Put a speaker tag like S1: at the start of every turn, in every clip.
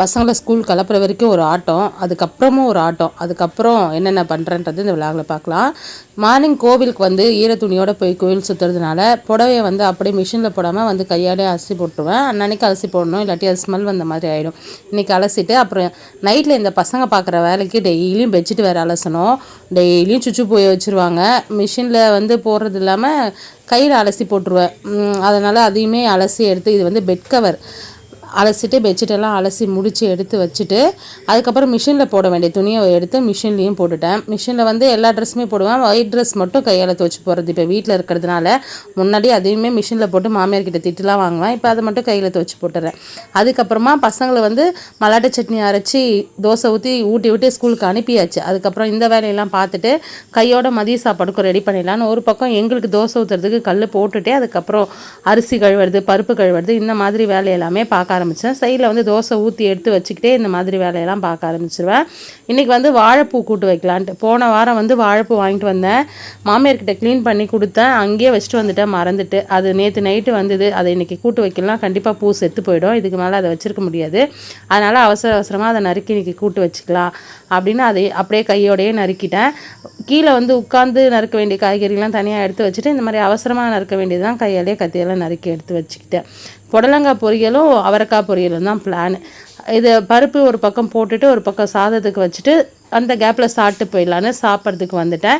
S1: பசங்களை ஸ்கூல் கிளப்புற வரைக்கும் ஒரு ஆட்டம் அதுக்கப்புறமும் ஒரு ஆட்டம். அதுக்கப்புறம் என்னென்ன பண்ணுறன்றது இந்த விழாவில் பார்க்கலாம். மார்னிங் கோவிலுக்கு வந்து ஈர துணியோடு போய் கோவில் சுற்றுறதுனால புடவையை வந்து அப்படியே மிஷினில் போடாமல் வந்து கையாலே அலசி போட்டுருவேன். அன்னன்னைக்கு அலசி போடணும் இல்லாட்டி அது ஸ்மெல் வந்த மாதிரி ஆகிடும் இன்றைக்கி அலசிட்டு அப்புறம் நைட்டில் இந்த பசங்க பார்க்குற வேலைக்கு டெய்லியும் பெட்ஷீட் வேறு அலசணும். டெய்லியும் சுச்சு போய் வச்சுருவாங்க. மிஷினில் வந்து போடுறது இல்லாமல் கையில் அலசி போட்டுருவேன். அதனால் அதையுமே அலசி எடுத்து இது வந்து பெட் கவர் அலசிட்டு பெட்ஷீட்டெல்லாம் அலசி முடித்து எடுத்து வச்சுட்டு அதுக்கப்புறம் மிஷினில் போட வேண்டிய துணியை எடுத்து மிஷின்லேயும் போட்டுட்டேன். மிஷினில் வந்து எல்லா ட்ரெஸ்ஸுமே போடுவேன். ஒயிட் ட்ரெஸ் மட்டும் கையால் துவச்சி போடுறது. இப்போ வீட்டில் இருக்கிறதுனால முன்னாடி அதையுமே மிஷினில் போட்டு மாமியார் கிட்ட திட்டுலாம் வாங்குவேன். இப்போ அதை மட்டும் கையில் துவச்சி போட்டுறேன். அதுக்கப்புறமா பசங்களை வந்து மல்லாட்டை சட்னி அரைச்சி தோசை ஊற்றி ஊட்டி விட்டு ஸ்கூலுக்கு அனுப்பியாச்சு. அதுக்கப்புறம் இந்த வேலையெல்லாம் பார்த்துட்டு கையோட மதிய சாப்பாடுக்கும் ரெடி பண்ணிடலான்னு ஒரு பக்கம் எங்களுக்கு தோசை ஊற்றுறதுக்கு கல் போட்டுட்டே அதுக்கப்புறம் அரிசி கழுவுறது பருப்பு கழுவுறது இந்த மாதிரி வேலையெல்லாமே பார்க்க ஆரம்பித்தேன் சைடில் வந்து தோசை ஊற்றி எடுத்து வச்சுக்கிட்டே இந்த மாதிரி வேலையெல்லாம் பார்க்க ஆரம்பிச்சிருவேன். இன்றைக்கி வந்து வாழைப்பூ கூட்டு வைக்கலான்ட்டு. போன வாரம் வந்து வாழைப்பூ வாங்கிட்டு வந்தேன். மாமியார்கிட்ட க்ளீன் பண்ணி கொடுத்தேன். அங்கேயே வச்சுட்டு வந்துட்டேன். மறந்துட்டு. அது நேற்று நைட்டு வந்தது. அதை இன்றைக்கி கூட்டு வைக்கலாம் கண்டிப்பாக பூ செத்து போயிடும். இதுக்கு மேலே அதை வச்சுருக்க முடியாது. அதனால் அவசர அவசரமாக அதை நறுக்கி இன்றைக்கி கூட்டு வச்சுக்கலாம் அப்படின்னு அதை அப்படியே கையோடையே நறுக்கிட்டேன். கீழே வந்து உட்காந்து நறுக்க வேண்டிய காய்கறிலாம் தனியாக எடுத்து வச்சுட்டு இந்த மாதிரி அவசரமாக நறுக்க வேண்டியதுதான் கையாலே கத்தியெல்லாம் நறுக்கி எடுத்து வச்சுக்கிட்டேன். புடலங்காய் பொரியலும் அவரைக்காய் பொரியலும் தான் பிளான் இது பருப்பு ஒரு பக்கம் போட்டுட்டு ஒரு பக்கம் சாதத்துக்கு வச்சுட்டு அந்த கேப்பில் சாப்பிட்டு போயிடலான்னு சாப்பிட்றதுக்கு வந்துட்டேன்.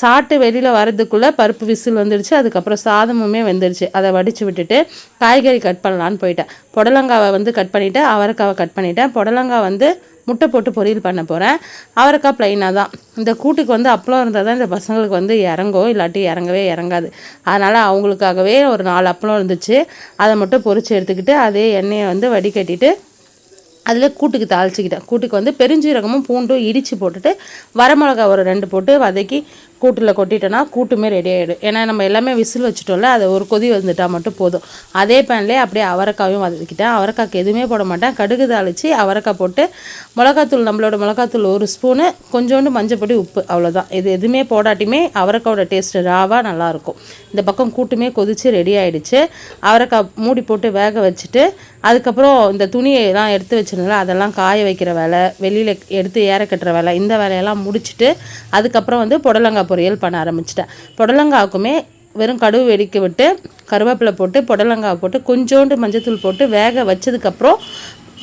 S1: சாப்பிட்டு வெளியில் வரதுக்குள்ளே பருப்பு விசில் வந்துடுச்சு அதுக்கப்புறம் சாதமுமே வந்துடுச்சு. அதை வடித்து விட்டுட்டு காய்கறி கட் பண்ணலான்னு போயிட்டேன். புடலங்காவை வந்து கட் பண்ணிவிட்டேன் அவரைக்காவை கட் பண்ணிவிட்டேன் புடலங்காய் வந்து முட்டை போட்டு பொரியல் பண்ண போகிறேன் அவரைக்காய் ப்ளைனாக தான். இந்த கூட்டுக்கு வந்து அப்பளம் இருந்தால் தான் இந்த பசங்களுக்கு வந்து இறங்கும். இல்லாட்டி இறங்கவே இறங்காது. அதனால் அவங்களுக்காகவே ஒரு நாலு அப்பளம் இருந்துச்சு. அதை மட்டும் பொறிச்சு எடுத்துக்கிட்டு அதே எண்ணெயை வந்து வடிகட்டிட்டு அதில் கூட்டுக்கு தாளிச்சிக்கிட்டேன். கூட்டுக்கு வந்து பெருஞ்சீரகமும் பூண்டும் இடித்து போட்டுட்டு வரமிளகா ஒரு ரெண்டு போட்டு வதக்கி கூட்டில் கொட்டிட்டோன்னா கூட்டுமே ரெடி ஆகிடும் ஏன்னா நம்ம எல்லாமே விசில் வச்சுட்டோம்ல அதை ஒரு கொதி வந்துட்டால் மட்டும் போதும். அதே பேன்லேயே அப்படியே அவரைக்காயும் வதக்கிட்டேன். அவரைக்காய்க்கு எதுவுமே போட மாட்டேன். கடுகு தாளித்து அவரைக்காய் போட்டு மிளகாத்தூள் நம்மளோட மிளகாத்தூள் ஒரு ஸ்பூனு கொஞ்சோண்டு மஞ்சப்பொடி உப்பு அவ்வளோதான் இது எதுவுமே போடாட்டியுமே அவரைக்காயோட டேஸ்ட்டு ராவாக நல்லாயிருக்கும். இந்த பக்கம் கூட்டுமே கொதித்து ரெடி ஆகிடுச்சு அவரைக்காய் மூடி போட்டு வேக வச்சுட்டு அதுக்கப்புறம் இந்த துணியெல்லாம் எடுத்து வச்சிருந்தேன்ல அதெல்லாம் காய வைக்கிற வேலை வெளியில் எடுத்து ஏற கட்டுற வேலை இந்த வேலையெல்லாம் முடிச்சுட்டு அதுக்கப்புறம் வந்து புடலங்காய் பொரியல் பண்ண ஆரம்பிச்சிட்டேன். புடலங்காவுக்குமே வெறும் கடுகு வெடிக்க விட்டு கருவேப்பிலை போட்டு புடலங்காய் போட்டு கொஞ்சோண்டு மஞ்சத்தூள் போட்டு வேக வச்சதுக்கப்புறம்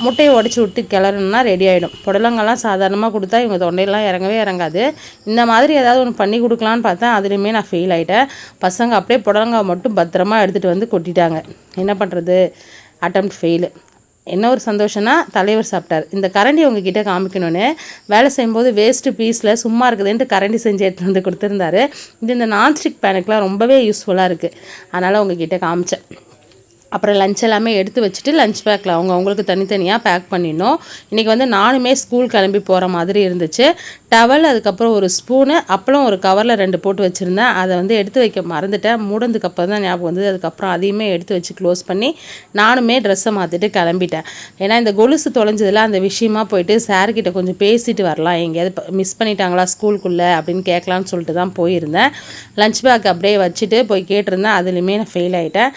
S1: முட்டையை உடச்சி விட்டு கிளறணும்னா ரெடி ஆகிடும் புடலங்காலாம் சாதாரணமாக கொடுத்தா இவங்க தொண்டையெல்லாம் இறங்கவே இறங்காது. இந்த மாதிரி ஏதாவது ஒன்று பண்ணி கொடுக்கலான்னு பார்த்தேன் அதுலேயுமே நான் ஃபெயில் ஆகிட்டேன் பசங்க அப்படியே புடலங்காய் மட்டும் பத்திரமா எடுத்துகிட்டு வந்து கொட்டிட்டாங்க. என்ன பண்ணுறது அட்டம் ஃபெயிலு என்ன ஒரு சந்தோஷம்னா தலைவர் சாப்பிட்டார். இந்த கரண்டி உங்ககிட்ட காமிக்கணும்னு வேலை செய்யும்போது வேஸ்ட்டு பீஸில் சும்மா இருக்குதுன்ட்டு கரண்டி செஞ்சு எடுத்துகிட்டு வந்து கொடுத்துருந்தாரு. இது இந்த நான்ஸ்டிக் பேனுக்கெலாம் ரொம்பவே யூஸ்ஃபுல்லாக இருக்குது அதனால் உங்ககிட்ட காமிச்சேன். அப்புறம் லஞ்ச் எல்லாமே எடுத்து வச்சுட்டு லஞ்ச் பேக்கில் அவங்க அவங்களுக்கு தனித்தனியாக பேக் பண்ணிடணும். இன்றைக்கி வந்து நானுமே ஸ்கூல் கிளம்பி போகிற மாதிரி இருந்துச்சு. டவல் அதுக்கப்புறம் ஒரு ஸ்பூனு அப்பளம் ஒரு கவரில் ரெண்டு போட்டு வச்சுருந்தேன். அதை வந்து எடுத்து வைக்க மறந்துட்டேன். மூடனதுக்கப்புறம் தான் ஞாபகம் வந்தது. அதுக்கப்புறம் அதையுமே எடுத்து வச்சு க்ளோஸ் பண்ணி நானுமே ட்ரெஸ்ஸை மாற்றிட்டு கிளம்பிட்டேன். ஏன்னா இந்த கொலுசு தொலைஞ்சதில் அந்த விஷயமா போயிட்டு சார்கிட்ட கொஞ்சம் பேசிட்டு வரலாம். எங்கேயாவது மிஸ் பண்ணிட்டாங்களா ஸ்கூலுக்குள்ளே அப்படின்னு கேட்கலான்னு சொல்லிட்டு தான் போயிருந்தேன். லஞ்ச் பேக் அப்படியே வச்சுட்டு போய் கேட்டிருந்தேன். அதுலேயுமே நான் ஃபெயில் ஆகிட்டேன்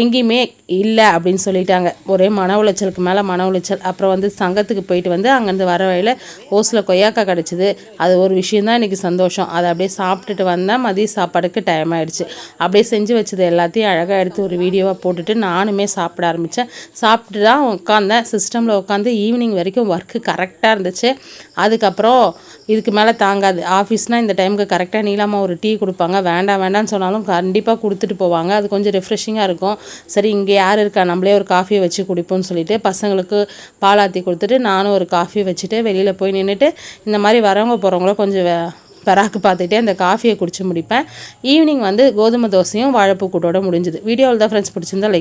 S1: எங்கேயுமே இல்லை அப்படின்னு சொல்லிட்டாங்க. ஒரே மன உளைச்சலுக்கு மேலே மன உளைச்சல். அப்புறம் வந்து சங்கத்துக்கு போயிட்டு வந்து அங்கேருந்து வர வழியில் ஓசில் கொய்யாக்காய் கிடச்சிது. அது ஒரு விஷயந்தான் இன்றைக்கி சந்தோஷம். அதை அப்படியே சாப்பிட்டுட்டு வந்தேன் மதிய சாப்பாடுக்கு டைம் ஆகிடுச்சு அப்படியே செஞ்சு வச்சது எல்லாத்தையும் அழகாக எடுத்து ஒரு வீடியோவாக போட்டுட்டு நானுமே சாப்பிட ஆரம்பித்தேன் சாப்பிட்டு தான் உட்காந்தேன் சிஸ்டமில் உட்காந்து ஈவினிங் வரைக்கும் ஒர்க்கு கரெக்டாக இருந்துச்சு. அதுக்கப்புறம் இதுக்கு மேலே தாங்காது. ஆஃபீஸ்னால் இந்த டைமுக்கு கரெக்டாக நீளமாக ஒரு டீ கொடுப்பாங்க. வேண்டாம் வேண்டாம்னு சொன்னாலும் கண்டிப்பாக கொடுத்துட்டு போவாங்க. அது கொஞ்சம் ரிஃப்ரெஷிங்காக இருக்கும். சரி இங்கே யார் இருக்கா? நம்மளே ஒரு காஃபியை வச்சு குடிப்போம்னு சொல்லிட்டு பசங்களுக்கு பாலாத்தி கொடுத்துட்டு நானும் ஒரு காஃபி வச்சுட்டு வெளியில் போய் நின்றுட்டு இந்த மாதிரி வரவங்க போகிறவங்கள கொஞ்சம் வே- பராக்கு பார்த்துக்கிட்டே அந்த காஃபியை குடிச்சு முடிப்பேன். ஈவினிங் வந்து கோதுமை தோசையும் வாழைப்பூ கூட்டோட முடிஞ்சுது. வீடியோவில் தான் ஃப்ரெண்ட்ஸ் பிடிச்சிருந்தா லைக்